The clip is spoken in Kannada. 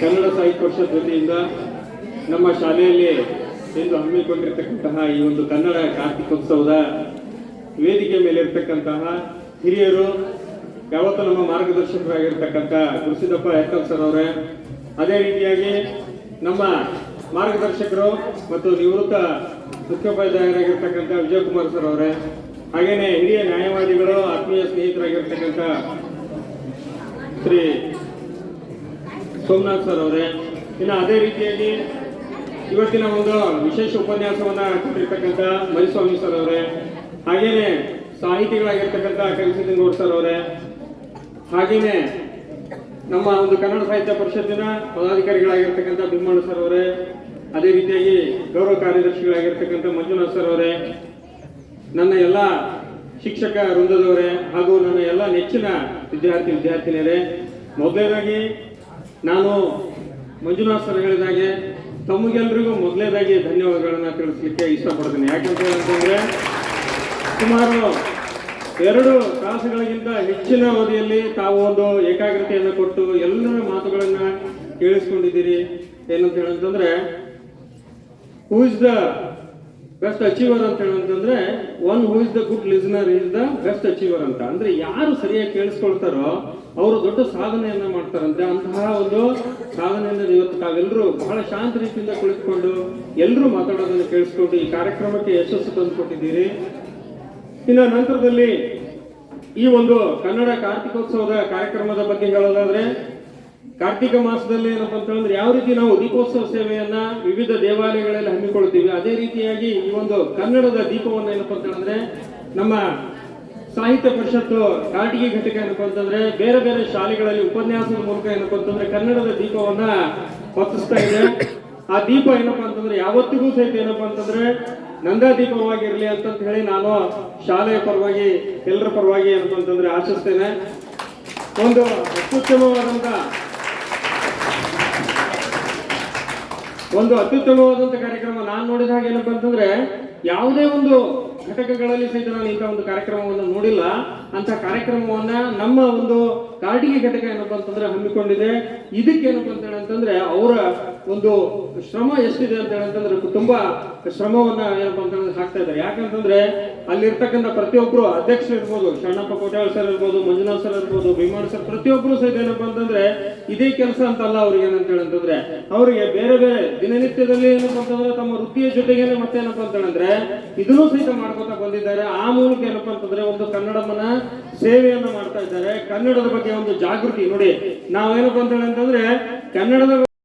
ಕನ್ನಡ ಸಾಹಿತ್ಯ ಪರಿಷತ್ ವತಿಯಿಂದ ನಮ್ಮ ಶಾಲೆಯಲ್ಲಿ ಎಂದು ಹಮ್ಮಿಕೊಂಡಿರ್ತಕ್ಕಂತಹ ಈ ಒಂದು ಕನ್ನಡ ಕಾರ್ತಿಕೋತ್ಸವದ ವೇದಿಕೆ ಮೇಲೆ ಇರತಕ್ಕಂತಹ ಹಿರಿಯರು, ಯಾವತ್ತೂ ನಮ್ಮ ಮಾರ್ಗದರ್ಶಕರಾಗಿರ್ತಕ್ಕಂಥ ಗುರುಸಿದ್ದಪ್ಪ ಹೆಕ್ಕಲ್ ಸರ್ ಅವರೇ, ಅದೇ ರೀತಿಯಾಗಿ ನಮ್ಮ ಮಾರ್ಗದರ್ಶಕರು ಮತ್ತು ನಿವೃತ್ತ ಮುಖ್ಯೋಪಾಧ್ಯಾಯರಾಗಿರ್ತಕ್ಕಂಥ ವಿಜಯಕುಮಾರ್ ಸರ್ ಅವರೇ ಹಾಗೆಯೇ ಹಿರಿಯ ನ್ಯಾಯವಾದಿಗಳು, ಆತ್ಮೀಯ ಸ್ನೇಹಿತರಾಗಿರ್ತಕ್ಕಂಥ ಶ್ರೀ ಸೋಮನಾಥ್ ಸರ್ ಅವರೇ. ಇನ್ನು ಅದೇ ರೀತಿಯಾಗಿ ಇವತ್ತಿನ ಒಂದು ವಿಶೇಷ ಉಪನ್ಯಾಸವನ್ನ ಕೊಟ್ಟಿರ್ತಕ್ಕಂಥ ಮರಿಸ್ವಾಮಿ ಸರ್ ಅವರೇ, ಹಾಗೇನೆ ಸಾಹಿತಿಗಳಾಗಿರ್ತಕ್ಕಂಥ ಕವಿಸಿದ್ದಗೌಡ ಸರ್ ಅವರೇ, ಹಾಗೇನೆ ನಮ್ಮ ಒಂದು ಕನ್ನಡ ಸಾಹಿತ್ಯ ಪರಿಷತ್ತಿನ ಪದಾಧಿಕಾರಿಗಳಾಗಿರ್ತಕ್ಕಂಥ ಭೀಮಣ್ಣ ಸರ್ ಅವರೇ, ಅದೇ ರೀತಿಯಾಗಿ ಗೌರವ ಕಾರ್ಯದರ್ಶಿಗಳಾಗಿರ್ತಕ್ಕಂಥ ಮಂಜುನಾಥ್ ಸರ್ ಅವರೇ, ನನ್ನ ಎಲ್ಲ ಶಿಕ್ಷಕ ವೃಂದದವರೇ ಹಾಗೂ ನನ್ನ ಎಲ್ಲ ನೆಚ್ಚಿನ ವಿದ್ಯಾರ್ಥಿ ವಿದ್ಯಾರ್ಥಿನಿಯರೇ, ಮೊದಲನೇದಾಗಿ ನಾನು ಮಂಜುನಾಥ್ ಸರ್ ಹೇಳಿದಾಗೆ ತಮಗೆಲ್ಲರಿಗೂ ಮೊದಲೇದಾಗಿ ಧನ್ಯವಾದಗಳನ್ನು ತಿಳಿಸ್ಲಿಕ್ಕೆ ಇಷ್ಟಪಡ್ತೀನಿ. ಯಾಕಂತ ಹೇಳಿದ್ರೆ ಸುಮಾರು ಎರಡು ತಾಸುಗಳಿಗಿಂತ ಹೆಚ್ಚಿನ ಅವಧಿಯಲ್ಲಿ ತಾವು ಒಂದು ಏಕಾಗ್ರತೆಯನ್ನು ಕೊಟ್ಟು ಎಲ್ಲರ ಮಾತುಗಳನ್ನು ಕೇಳಿಸ್ಕೊಂಡಿದ್ದೀರಿ. ಏನಂತ ಹೇಳಂತಂದ್ರೆ who is the best achiever ಅಂತ ಹೇಳಂತಂದ್ರೆ one who is the good listener is the best achiever ಅಂತ. ಅಂದ್ರೆ ಯಾರು ಸರಿಯಾಗಿ ಕೇಳಿಸ್ಕೊಳ್ತಾರೋ, ಅವರು ದೊಡ್ಡ ಸಾಧನೆಯನ್ನ ಮಾಡ್ತಾರಂತೆ. ಅಂತಹ ಒಂದು ಸಾಧನೆಯನ್ನ ಇವತ್ತು ತಾವೆಲ್ಲರೂ ಬಹಳ ಶಾಂತ ರೀತಿಯಿಂದ ಕುಳಿತುಕೊಂಡು ಎಲ್ಲರೂ ಮಾತಾಡೋದನ್ನು ಕೇಳಿಸ್ಕೊಂಡು ಈ ಕಾರ್ಯಕ್ರಮಕ್ಕೆ ಯಶಸ್ಸು ತಂದು ಕೊಟ್ಟಿದ್ದೀರಿ ಇನ್ನು ನಂತರದಲ್ಲಿ ಈ ಒಂದು ಕನ್ನಡ ಕಾರ್ತಿಕೋತ್ಸವದ ಕಾರ್ಯಕ್ರಮದ ಬಗ್ಗೆ ಹೇಳೋದಾದ್ರೆ ಕಾರ್ತಿಕ ಮಾಸದಲ್ಲಿ ಏನಪ್ಪ ಅಂತಂದ್ರೆ ಯಾವ ರೀತಿ ನಾವು ದೀಪೋತ್ಸವ ಸೇವೆಯನ್ನ ವಿವಿಧ ದೇವಾಲಯಗಳಲ್ಲಿ ಹಮ್ಮಿಕೊಳ್ತೀವಿ ಅದೇ ರೀತಿಯಾಗಿ ಈ ಒಂದು ಕನ್ನಡದ ದೀಪವನ್ನ ಏನಪ್ಪ ಅಂತಂದ್ರೆ ನಮ್ಮ ಸಾಹಿತ್ಯ ಪರಿಷತ್ತು ಕಾಟಿಗೆ ಘಟಕ ಏನಪ್ಪ ಅಂತಂದ್ರೆ ಬೇರೆ ಬೇರೆ ಶಾಲೆಗಳಲ್ಲಿ ಉಪನ್ಯಾಸದ ಮೂಲಕ ಏನಪ್ಪ ಅಂತಂದ್ರೆ ಕನ್ನಡದ ದೀಪವನ್ನ ಹೊತ್ತಿಸ್ತಾ ಇದೆ. ಆ ದೀಪ ಏನಪ್ಪಾ ಅಂತಂದ್ರೆ ಯಾವತ್ತಿಗೂ ಸಹಿತ ಏನಪ್ಪಾ ಅಂತಂದ್ರೆ ನಂದಾ ದೀಪವಾಗಿರ್ಲಿ ಅಂತಂತ ಹೇಳಿ ನಾನು ಶಾಲೆಯ ಪರವಾಗಿ, ಎಲ್ಲರ ಪರವಾಗಿ ಏನಪ್ಪ ಅಂತಂದ್ರೆ ಆಶಿಸ್ತೇನೆ ಒಂದು ಅತ್ಯುತ್ತಮವಾದಂತ ಒಂದು ಅತ್ಯುತ್ತಮವಾದಂತ ಕಾರ್ಯಕ್ರಮ ನಾನು ನೋಡಿದ ಹಾಗೆ ಏನಪ್ಪ ಅಂತಂದ್ರೆ ಯಾವುದೇ ಒಂದು ಘಟಕಗಳಲ್ಲಿ ಸಹಿತ ನಾನು ಇಂಥ ಒಂದು ಕಾರ್ಯಕ್ರಮವನ್ನು ನೋಡಿಲ್ಲ. ಅಂತ ಕಾರ್ಯಕ್ರಮವನ್ನ ನಮ್ಮ ಒಂದು ಕಾಟಿಗೆ ಘಟಕ ಏನಪ್ಪ ಅಂತಂದ್ರೆ ಹಮ್ಮಿಕೊಂಡಿದೆ. ಇದಕ್ಕೆ ಏನಪ್ಪ ಅಂತ ಹೇಳಿ ಅಂತಂದ್ರೆ ಅವರ ಒಂದು ಶ್ರಮ ಎಷ್ಟಿದೆ ಅಂತ ಹೇಳಿ ಅಂತಂದ್ರೆ ತುಂಬಾ ಶ್ರಮವನ್ನ ಏನಪ್ಪ ಅಂತ ಹೇಳಿದ್ರೆ ಹಾಕ್ತಾ ಇದ್ದಾರೆ. ಯಾಕಂತಂದ್ರೆ ಅಲ್ಲಿರ್ತಕ್ಕಂಥ ಪ್ರತಿಯೊಬ್ರು ಅಧ್ಯಕ್ಷರು ಇರ್ಬೋದು ಶರಣಪ್ಪ ಕೋಟ್ಯಾಳ್ ಸರ್ ಇರ್ಬೋದು, ಮಂಜುನಾಥ್ ಸರ್ ಇರ್ಬೋದು ಭೀಮಾಳ್ ಸರ್ ಪ್ರತಿಯೊಬ್ರು ಸಹಿತ ಏನಪ್ಪ ಅಂತಂದ್ರೆ ಇದೇ ಕೆಲಸ ಅಂತಲ್ಲ ಅವ್ರಿಗೆ ಏನಂತ ಹೇಳಂತಂದ್ರೆ ಅವರಿಗೆ ಬೇರೆ ಬೇರೆ ದಿನನಿತ್ಯದಲ್ಲಿ ಏನಪ್ಪ ಅಂತಂದ್ರೆ ತಮ್ಮ ವೃತ್ತಿಯ ಜೊತೆಗೇನೆ ಮತ್ತೆ ಏನಪ್ಪ ಅಂತ ಹೇಳಿದ್ರೆ ಇದನ್ನು ಸಹಿತ ಮಾಡ್ಕೊತಾ ಬಂದಿದ್ದಾರೆ. ಆ ಮೂಲಕ ಏನಪ್ಪ ಅಂತಂದ್ರೆ ಒಂದು ಕನ್ನಡವನ್ನ ಸೇವೆಯನ್ನ ಮಾಡ್ತಾ ಇದ್ದಾರೆ. ಕನ್ನಡದ ಬಗ್ಗೆ ಒಂದು ಜಾಗೃತಿ ನೋಡಿ. ನಾವೇನಪ್ಪ ಅಂತ ಅಂತಂದ್ರೆ ಕನ್ನಡದ